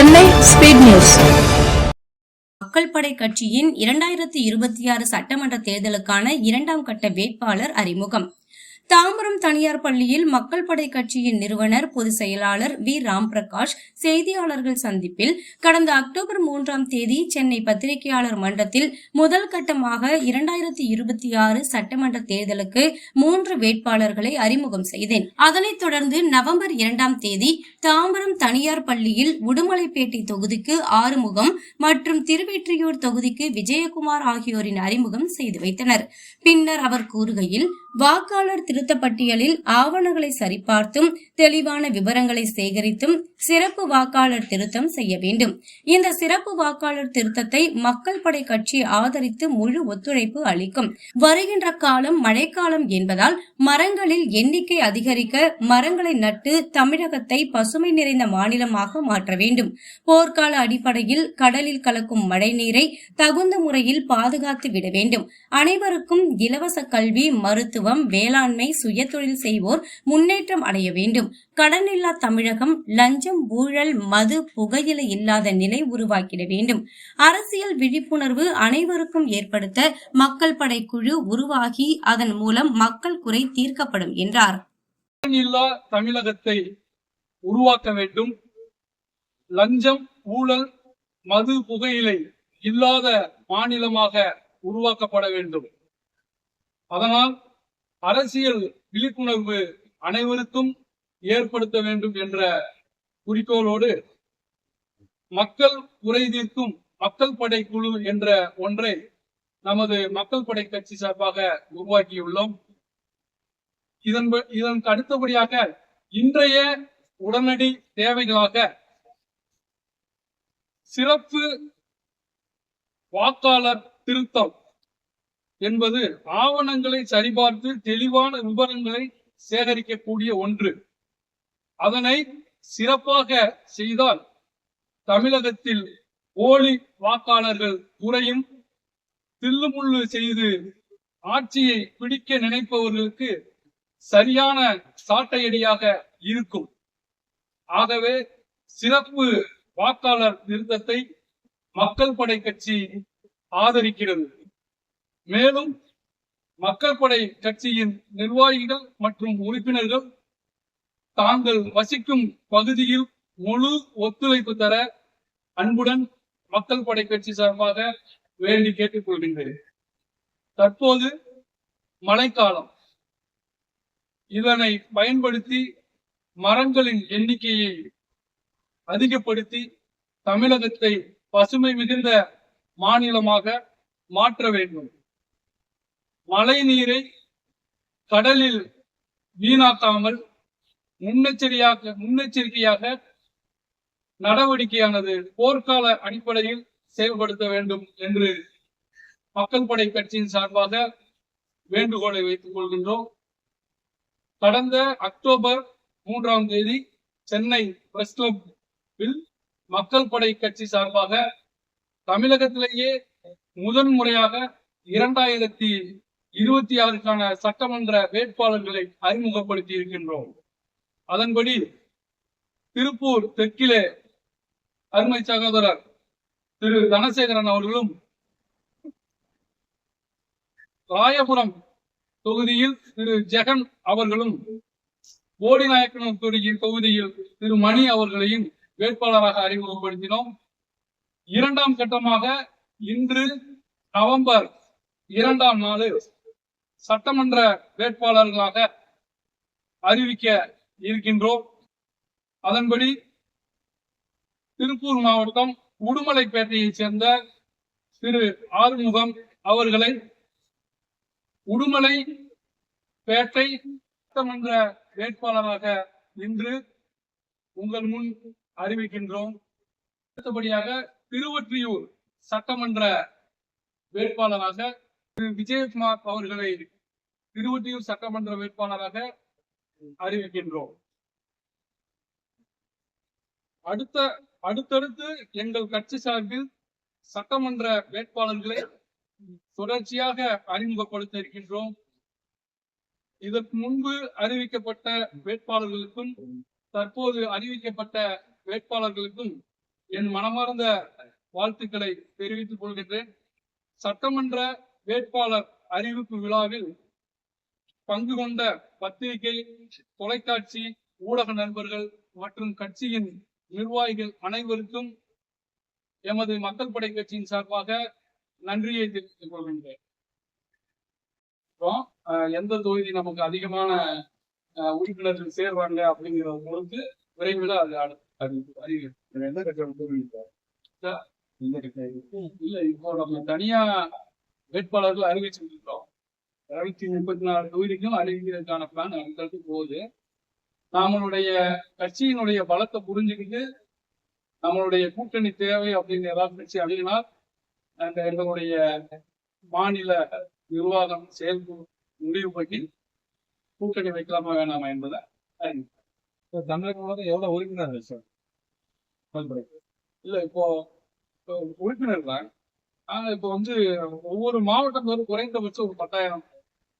Chennai speed news. மக்கள் படை கட்சியின் இரண்டாயிரத்தி இருபத்தி ஆறு சட்டமன்ற தேர்தலுக்கான இரண்டாம் கட்ட வேட்பாளர் அறிமுகம். தாம்பரம் தனியார் பள்ளியில் மக்கள் படை கட்சியின் நிறுவனர் பொதுச் செயலாளர் வி. ராம்பிரகாஷ் செய்தியாளர்கள் சந்திப்பில் கடந்த அக்டோபர் மூன்றாம் தேதி சென்னை பத்திரிகையாளர் மன்றத்தில் முதல் கட்டமாக இரண்டாயிரத்தி இருபத்தி ஆறு சட்டமன்ற தேர்தலுக்கு மூன்று வேட்பாளர்களை அறிமுகம் செய்தேன். அதனைத் தொடர்ந்து நவம்பர் இரண்டாம் தேதி தாம்பரம் தனியார் பள்ளியில் உடுமலைப்பேட்டை தொகுதிக்கு ஆறுமுகம் மற்றும் திருவெற்றியூர் தொகுதிக்கு விஜயகுமார் ஆகியோரின் அறிமுகம் செய்து வைத்தனர். பின்னர் அவர் கூறுகையில் வாக்காளர் திருத்த பட்டியலில் ஆவணங்களை சரிபார்த்தும் தெளிவான விவரங்களை சேகரித்தும் சிறப்பு வாக்காளர் திருத்தம் செய்ய வேண்டும். இந்த சிறப்பு வாக்காளர் திருத்தத்தை மக்கள் படை கட்சி ஆதரித்து முழு ஒத்துழைப்பு அளிக்கும். வருகின்ற காலம் மழைக்காலம் என்பதால் மரங்களில் எண்ணிக்கை அதிகரிக்க மரங்களை நட்டு தமிழகத்தை பசுமை நிறைந்த மாநிலமாக மாற்ற வேண்டும். போர்க்கால அடிப்படையில் கடலில் கலக்கும் மழைநீரை தகுந்த முறையில் பாதுகாத்து விட வேண்டும். அனைவருக்கும் இலவச கல்வி மருத்துவம் வேளாண்மை சுயதொழில் செய்வோர் முன்னேற்றம் அடைய வேண்டும். கடனில்லா தமிழகம் லஞ்சம் ஊழல் மது புகையிலை இல்லாத நிலை உருவாக்கிட வேண்டும். அரசியல் விழிப்புணர்வு அனைவருக்கும் ஏற்படுத்த மக்கள் படை குழு உருவாகி அதன் மூலம் மக்கள் குறை தீர்க்கப்படும் என்றார். இல்லா தமிழகத்தை உருவாக்க வேண்டும். லஞ்சம் ஊழல் மது புகையிலை இல்லாத மாநிலமாக உருவாக்கப்பட வேண்டும். அதனால் அரசியல் விழிப்புணர்வு அனைவருக்கும் ஏற்படுத்த வேண்டும் என்ற குறிக்கோளோடு மக்கள் குறை தீர்க்கும் மக்கள் படை குழு என்ற ஒன்றை நமது மக்கள் படை கட்சி சார்பாக உருவாக்கியுள்ளோம். இதன் இதற்கு அடுத்தபடியாக இன்றைய உடனடி தேவைகளாக சிறப்பு வாக்காளர் திருத்தம் என்பது ஆவணங்களை சரிபார்த்து தெளிவான விவரங்களை சேகரிக்கக்கூடிய ஒன்று. அதனை சிறப்பாக செய்தால் தமிழகத்தில் போலி வாக்காளர்கள் குறையும். தில்லுமுள்ளு செய்து ஆட்சியை பிடிக்க நினைப்பவர்களுக்கு சரியான சாட்டையடியாக இருக்கும். ஆகவே சிறப்பு வாக்காளர் திருத்தத்தை மக்கள் படை கட்சி ஆதரிக்கிறது. மேலும் மக்கள் படை கட்சியின் நிர்வாகிகள் மற்றும் உறுப்பினர்கள் தாங்கள் வசிக்கும் பகுதியில் முழு ஒத்துழைப்பு தர அன்புடன் மக்கள் படை கட்சி சார்பாக வேண்டி கேட்டுக் கொள்கின்றேன் தற்போது மழைக்காலம். இதனை பயன்படுத்தி மரங்களின் எண்ணிக்கையை அதிகப்படுத்தி தமிழகத்தை பசுமை மிகுந்த மாநிலமாக மாற்ற வேண்டும். மழை நீரை கடலில் வீணாக்காமல் முன்னெச்சரியாக முன்னெச்சரிக்கையாக நடவடிக்கையானது போர்க்கால அடிப்படையில் செயல்படுத்த வேண்டும் என்று மக்கள் படை கட்சியின் சார்பாக வேண்டுகோளை வைத்துக் கொள்கின்றோம். கடந்த அக்டோபர் மூன்றாம் தேதி சென்னை பிரஸ் கிளப்பில் மக்கள் படை கட்சி சார்பாக தமிழகத்திலேயே முதன் முறையாக இரண்டாயிரத்தி இருபத்தி ஆறுக்கான சட்டமன்ற வேட்பாளர்களை அறிமுகப்படுத்தி இருக்கின்றோம். அதன்படி திருப்பூர் தெற்கிலே அருமை சகோதரர் திரு தனசேகரன் அவர்களும் ராயபுரம் தொகுதியில் திரு ஜெகன் அவர்களும் போடிநாயக்கனம் தொகுதியில் தொகுதியில் திரு மணி அவர்களையும் வேட்பாளராக அறிமுகப்படுத்தினோம். இரண்டாம் கட்டமாக இன்று நவம்பர் இரண்டாம் நாள் சட்டமன்ற வேட்பாளர்களாக அறிவிக்க இருக்கின்றோம். அதன்படி திருப்பூர் மாவட்டம் உடுமலைப்பேட்டையைச் சேர்ந்த திரு ஆறுமுகம் அவர்களை உடுமலை பேட்டை சட்டமன்ற வேட்பாளராக இன்று உங்கள் முன் அறிவிக்கின்றோம். அடுத்தபடியாக திருவொற்றியூர் சட்டமன்ற வேட்பாளராக திரு. விஜயகுமார் அவர்களை திருவொற்றியூர் சட்டமன்ற வேட்பாளராக அறிவிக்கின்றோம். அடுத்த அடுத்தடுத்து எங்கள் கட்சி சார்பில் சட்டமன்ற வேட்பாளர்களை தொடர்ச்சியாக அறிமுகப்படுத்த இருக்கின்றோம். இதற்கு முன்பு அறிவிக்கப்பட்ட வேட்பாளர்களுக்கும் தற்போது அறிவிக்கப்பட்ட வேட்பாளர்களுக்கும் என் மனமார்ந்த வாழ்த்துக்களை தெரிவித்துக் கொள்கின்றேன். சட்டமன்ற வேட்பாளர் அறிவிப்பு விழாவில் பங்கு கொண்ட பத்திரிகை தொலைக்காட்சி ஊடக நண்பர்கள் மற்றும் கட்சியின் நிர்வாகிகள் அனைவருக்கும் எமது மக்கள் படை கட்சியின் சார்பாக நன்றியை தெரிவித்துக் கொள்கின்றேன். எந்த தொகுதி நமக்கு அதிகமான உறுப்பினர்கள் சேர்றாங்க அப்படிங்கிறத பொறுத்து விரைவில் அது அது அறிவிக்கும் இல்ல இப்போ நம்ம தனியா வேட்பாளர்கள் அறிவிச்சிருக்கோம் இருநூத்தி முப்பத்தி நாலு தொகுதிக்கும் அறிவிக்கிறதுக்கான பிளான் அடுத்தடுத்து போகுது. நம்மளுடைய கட்சியினுடைய பலத்தை புரிஞ்சுக்கிட்டு நம்மளுடைய கூட்டணி தேவை அப்படின்னு ஏதாவது கட்சி அணுகினால் அந்த எங்களுடைய மாநில நிர்வாகம் செயல்பு முடிவு பண்ணி கூட்டணி வைக்கலாமா வேணாமா என்பதை அறிவிப்போம். தமிழகம் முழுவதும் எவ்வளவு உறுப்பினர்கள் சார்? இல்ல இப்போ உறுப்பினர் தான் ஆனா இப்போ வந்து ஒவ்வொரு மாவட்டத்தோறும் குறைந்தபட்சம் ஒரு பத்தாயிரம்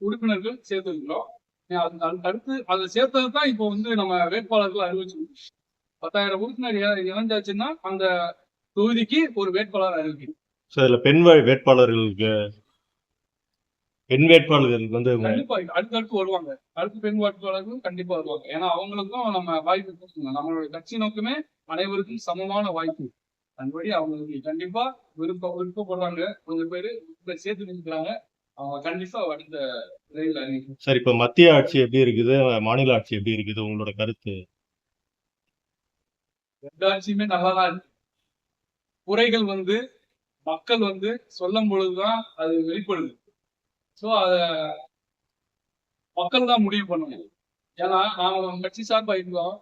உறுப்பினர்கள் சேர்த்துருக்கிறோம். அதுக்கு அடுத்து அதை சேர்த்தது தான் இப்போ வந்து நம்ம வேட்பாளர்கள் அறிவிச்சிருக்கோம். பத்தாயிரம் உறுப்பினர் இணைஞ்சாச்சுன்னா அந்த தொகுதிக்கு ஒரு வேட்பாளர் ஸோ இதுல பெண் வேட்பாளர்களுக்கு பெண் வேட்பாளர்களுக்கு வந்து கண்டிப்பா அடுத்தடுத்து வருவாங்க. அடுத்து பெண் வேட்பாளர்களும் கண்டிப்பா வருவாங்க. ஏன்னா அவங்களுக்கும் நம்ம வாய்ப்பு கொடுக்கணும். நம்மளுடைய கட்சி நோக்கமே அனைவருக்கும் சமமான வாய்ப்பு. அதன்படி அவங்களுக்கு கண்டிப்பா விருப்ப விருப்பப்படுறாங்க. கொஞ்சம் பேரு சேர்த்து நிற்கிறாங்க அவங்க கண்டிப்பா அடுத்த ரயில் சார் இப்ப மத்திய ஆட்சி எப்படி இருக்குது? மாநில ஆட்சி எப்படி இருக்குது? உங்களோட கருத்து? ரெண்டு ஆட்சியுமே நல்லா தான் இருக்கு. குறைகள் வந்து மக்கள் வந்து சொல்லும் பொழுதுதான் அது வெளிப்படுது. ஸோ அத மக்கள் தான் முடிவு பண்ணணும். ஏன்னா நாம கட்சி சார்பா இருந்தோம்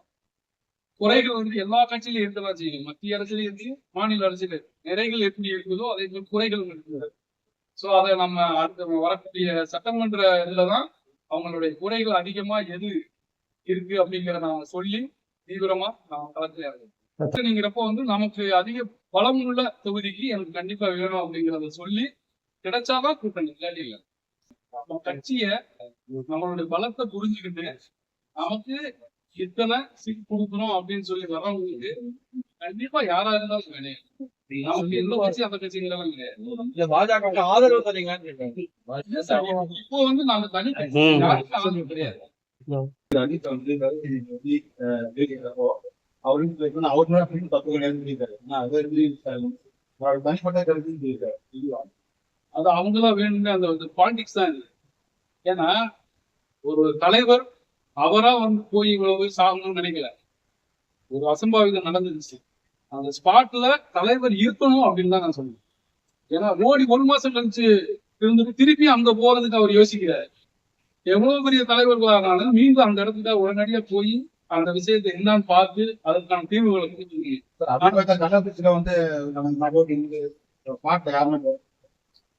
குறைகள் வந்து எல்லா கட்சியிலும் இருக்கதான் செய்யும் மத்திய அரசுலயும் இருக்கு மாநில அரசியல நிறைகள் எப்படி இருக்குதோ அதே மாதிரி குறைகளும் இருக்குது. ஸோ அதை நம்ம அடுத்த வரக்கூடிய சட்டமன்ற இதுலதான் அவங்களுடைய குறைகள் அதிகமா எது இருக்கு அப்படிங்கிறத நான் சொல்லி தீவிரமா நான் களத்துல இறங்குறேன்ங்கிறப்போ வந்து நமக்கு அதிக பலம் உள்ள தொகுதிக்கு எனக்கு கண்டிப்பா வேணும் அப்படிங்கறத சொல்லி கிடைச்சாதான் கூட்டணி இல்லாட்டி இல்ல. நம்ம கட்சிய நம்மளுடைய பலத்தை புரிஞ்சுக்கிட்டு நமக்கு இத்தனை சீட் கொடுக்கணும் அப்படின்னு சொல்லி வர்றவங்களுக்கு கண்டிப்பா யாரா இருந்தாலும் இப்போ வந்து நாங்க தனி கிடையாது. கருத்து அவருக்கு அவரோட தனிப்பட்ட கருத்துன்னு சொல்லியிருக்காரு. இதுவா? அது அவங்களாம் வேணும்னு அந்த பாலிடிக்ஸ் தான் இது. ஏன்னா ஒரு தலைவர் அவரா வந்து போய் இவ்வளவு சாகணும்னு நினைக்கல. ஒரு அசம்பாவிதம் நடந்துருச்சு அந்த ஸ்பாட்ல தலைவர் இருக்கணும் அப்படின்னு தான் நான் சொல்லுவேன் ஏன்னா மோடி ஒரு மாசம் கழிச்சு இருந்துட்டு திருப்பி அங்க போறதுக்கு அவர் யோசிக்கிறார். எவ்வளவு பெரிய தலைவர்களானாலும் மீண்டும் அந்த இடத்துல உடனடியா போய் அந்த விஷயத்தை என்னன்னு பார்த்து அதற்கான தீர்வுகளை வந்து.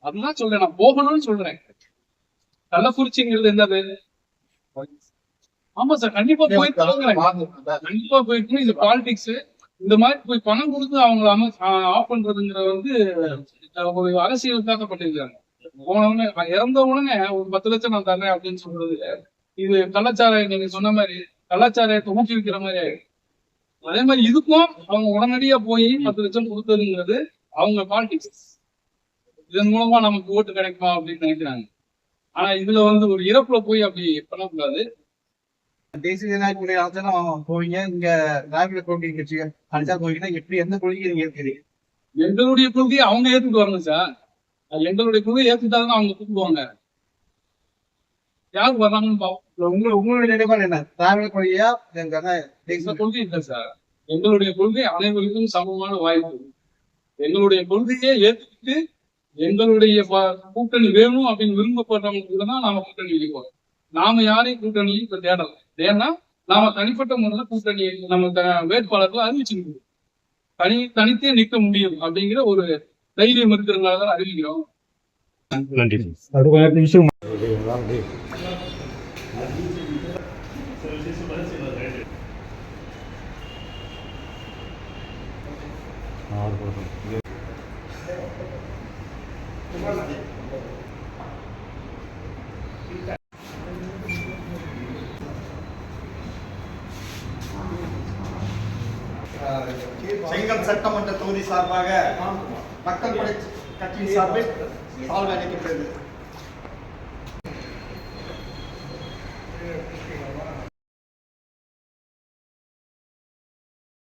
அதுதான் சொல்றேன் நான் போகணும்னு சொல்றேன். கள்ளக்குறிச்சிங்கிறது என்னது ஆமா சார் கண்டிப்பா போய் கண்டிப்பா போயிட்டு இது பாலிடிக்ஸ் இந்த மாதிரி போய் பணம் கொடுத்து அவங்கள ஆஃப் பண்றதுங்கிற வந்து அரசியலுக்காக பண்ணிருக்காங்க. போன உடனே இறந்த உடனே ஒரு பத்து லட்சம் நான் தர்றேன் அப்படின்னு சொல்றது. இது கள்ளச்சாராயம் நீங்க சொன்ன மாதிரி கள்ளச்சாராயத்தை ஊற்றி வைக்கிற மாதிரி ஆயிடும். அதே மாதிரி இதுக்கும் அவங்க உடனடியா போய் பத்து லட்சம் கொடுத்ததுங்கிறது அவங்க பாலிடிக்ஸ் இதன் மூலமா நமக்கு ஓட்டு கிடைக்குமா அப்படின்னு நினைக்கிறாங்க. ஆனா இதுல வந்து ஒரு இறப்புல போய் அப்படி பண்ணக்கூடாது. தேசிய ஜனநாயக கூட்டணி அழைச்சாலும் போவீங்க. இங்க திராவிட கொள்கை கட்சி அழைச்சா போவீங்கன்னா எப்படி எந்த கொள்கை நீங்க இருக்கிறீங்க எங்களுடைய கொள்கையை அவங்க ஏத்துட்டு வரணும் சார். எங்களுடைய கொள்கையை ஏத்துட்டாதான் அவங்க கூப்பிடுவாங்க. யார் வர்றாங்கன்னு பாப்போம். உங்க உங்களுடைய நிலைப்பாடு என்ன? திராவிட கொள்கையா தேசிய கொள்கை இல்லை சார். எங்களுடைய கொள்கை அனைவருக்கும் சமமான வாய்ப்பு. எங்களுடைய கொள்கையை ஏத்துக்கிட்டு எங்களுடைய கூட்டணி வேணும் அப்படின்னு விரும்பப்படுறவங்களுக்கு தான் நாம கூட்டணி வைப்போம் நாம யாரையும் கூட்டணி இப்ப தேடல. ஏன்னா நாம தனிப்பட்ட முறையில் கூட்டணி நம்ம வேட்பாளர்களை அறிவிச்சு தனி தனித்தே நிற்க முடியும் அப்படிங்கிற ஒரு தைரியம் இருக்கிறதுனால தான் அறிவிக்கிறோம். நன்றி. விஷயம் செங்கம் சட்டமன்ற தொகுதி சார்பாக மக்கள் படை கட்சியின் சார்பில் சால்வ் அளிக்கின்றது